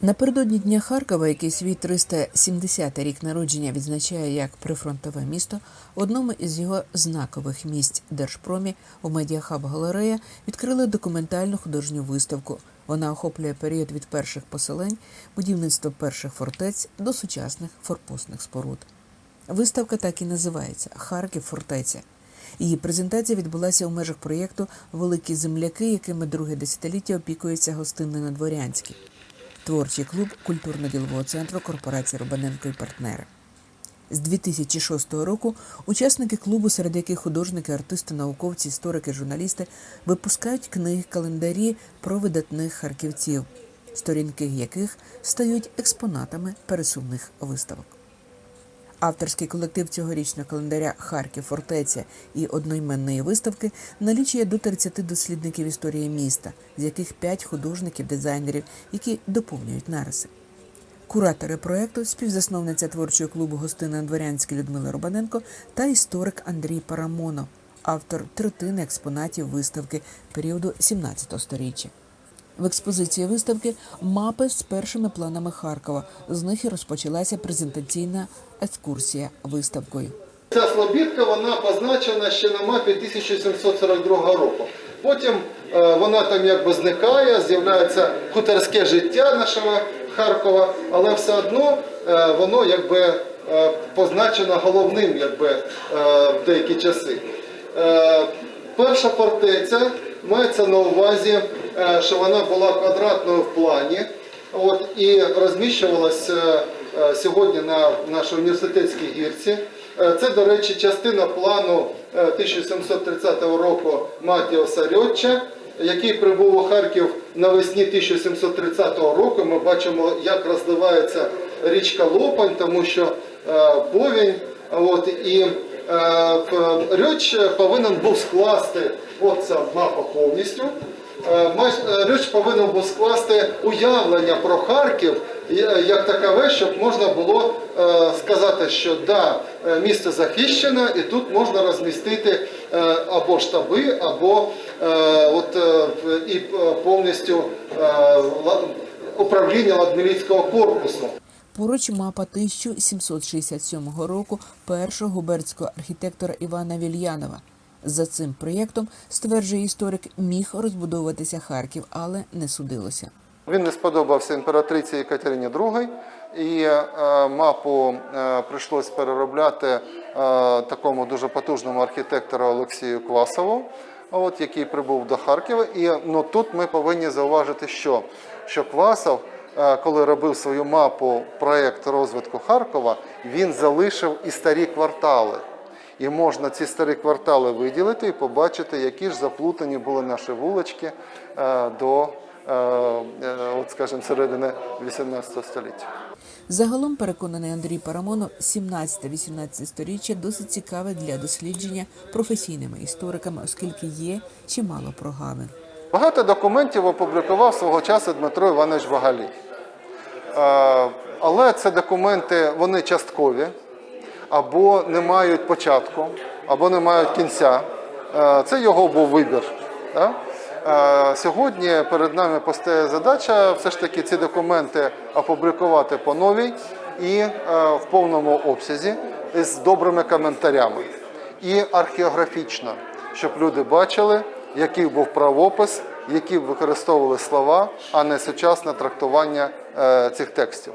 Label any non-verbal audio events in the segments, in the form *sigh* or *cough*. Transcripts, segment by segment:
Напередодні Дня Харкова, який свій 370 рік народження відзначає як прифронтове місто, одному із його знакових місць Держпромі у медіахаб галерея відкрили документальну художню виставку. Вона охоплює період від перших поселень, будівництва перших фортець до сучасних форпостних споруд. Виставка так і називається Харків фортеця. Її презентація відбулася у межах проєкту Великі земляки, якими друге десятиліття опікується гостинний на Дворянській. Творчий клуб культурно-ділового центру корпорації Рубаненко і партнери. З 2006 року учасники клубу, серед яких художники, артисти, науковці, історики, журналісти, випускають книги календарі про видатних харківців, сторінки яких стають експонатами пересувних виставок. Авторський колектив цьогорічного календаря Харків фортеця і одноіменної виставки налічує до 30 дослідників історії міста, з яких 5 художників, дизайнерів, які доповнюють нариси. Куратори проекту, співзасновниця творчого клубу Гостина Дворянська Людмила Рубаненко та історик Андрій Парамонов, автор третини експонатів виставки періоду 17 століття. В експозиції виставки мапи з першими планами Харкова. З них і розпочалася презентаційна екскурсія виставкою. Ця слобідка вона позначена ще на мапі 1742 року. Потім е, вона там якби зникає, з'являється хуторське життя нашого Харкова, але все одно е, воно якби е, позначено головним якби, в деякі часи. Перша фортеця мається на увазі, що вона була квадратною в плані. От, і розміщувалася е, сьогодні на нашій університетській гірці. Е, Це, до речі, частина плану е, 1730 року Матіоса Рьотча, який прибув у Харків навесні 1730 року. Ми бачимо, як розливається річка Лопань, тому що е, повінь. От, і е, Рьоч повинен був скласти, от ця мапа повністю. Е, е, Рюч повинен був скласти уявлення про Харків е, як такове, щоб можна було сказати, що да, місто захищено, і тут можна розмістити або штаби, або от, і повністю управління Ладміліцького корпусу. Поруч мапа 1767 року першого губернського архітектора Івана Вільянова. За цим проєктом, стверджує історик, міг розбудовуватися Харків, але не судилося. Він не сподобався імператриці Екатерині II, і е, мапу е, прийшлось переробляти е, такому дуже потужному архітектору Олексію Квасову, от, який прибув до Харкова. І ну, тут ми повинні зауважити, що, що Квасов, коли робив свою мапу проєкт розвитку Харкова, він залишив і старі квартали. І можна ці старі квартали виділити і побачити, які ж заплутані були наші вулички е, до, е, е, от, скажімо, середини 18 століття. Загалом, переконаний Андрій Парамонов, 17-18 сторіччя досить цікаве для дослідження професійними істориками, оскільки є чимало прогавин. Багато документів опублікував свого часу Дмитро Іванович Багалій. Е, Але це документи вони часткові, або не мають початку, або не мають кінця. Е, Це його був вибір. Е, Сьогодні перед нами постає задача все ж таки ці документи опублікувати по новій і е, в повному обсязі з добрими коментарями. І археографічно, щоб люди бачили, який був правопис, які використовували слова, а не сучасне трактування цих текстів.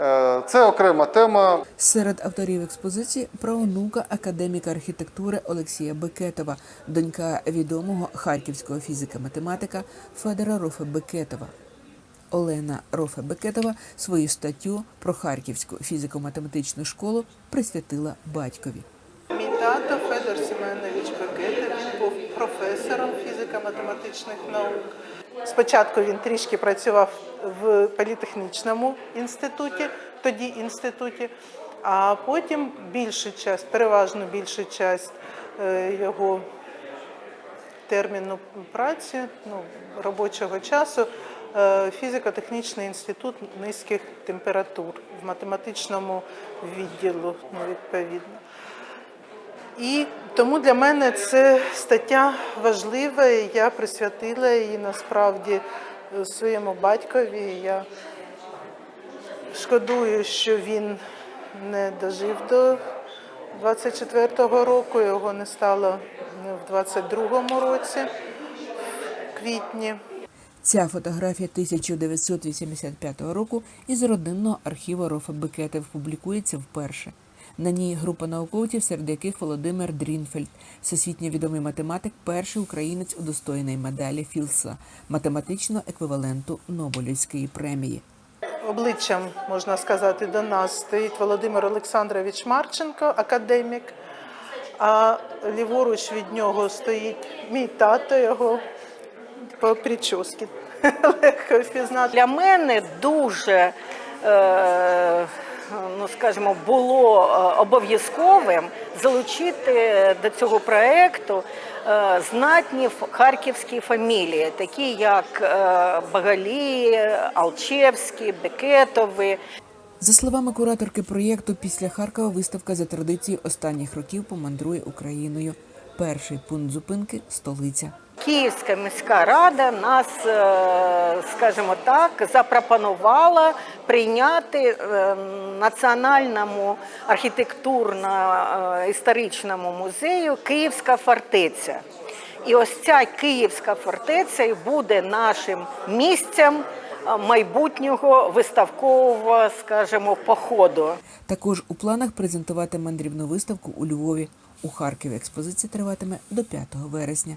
Е, Це окрема тема. Серед авторів експозиції правонука академіка архітектури Олексія Бекетова, донька відомого харківського фізика-математика Федора Рофе Бекетова. Олена Рофе Бекетова свою статтю про Харківську фізико-математичну школу присвятила батькові. Мій тато Федор Семенович Бекетов, був професором фізико-математичних наук. Спочатку він трішки працював в політехнічному інституті, тоді інституті, а потім більшу час, переважно більшу час е, його терміну праці, ну, робочого часу, е, фізико-технічний інститут низьких температур в математичному відділу, ну, відповідно. І тому для мене це стаття важлива, і я присвятила її насправді своєму батькові. Я Шкодую, що він не дожив до 24-го року, його не стало в 22-му році, в квітні. Ця фотографія 1985 року із родинного архіву Рофа Бекетев публікується вперше. На ній група науковців, серед яких Володимир Дрінфельд, всесвітньо відомий математик, перший українець удостоєний медалі Філса, математичного еквіваленту Нобелівської премії. Обличчям, можна сказати, до нас стоїть Володимир Олександрович Марченко, академік, а ліворуч від нього стоїть мій тато, його по прически *laughs* легко впізнати. Для мене дуже, е, ну скажімо, було е, обов'язковим залучити до цього проєкту е, знатні харківські фамілії, такі як е, Багалі, Алчевський, Бекетови. За словами кураторки проєкту, після Харкова виставка за традицією останніх років помандрує Україною. Перший пункт зупинки столиця. Київська міська рада нас, е, скажімо так, запропонувала прийняти е, національному архітектурно-історичному музею Київська фортеця. І ось ця Київська фортеця і буде нашим місцем е, майбутнього виставкового, скажімо, походу. Також у планах презентувати мандрівну виставку у Львові. У Харкові експозиція триватиме до 5 вересня.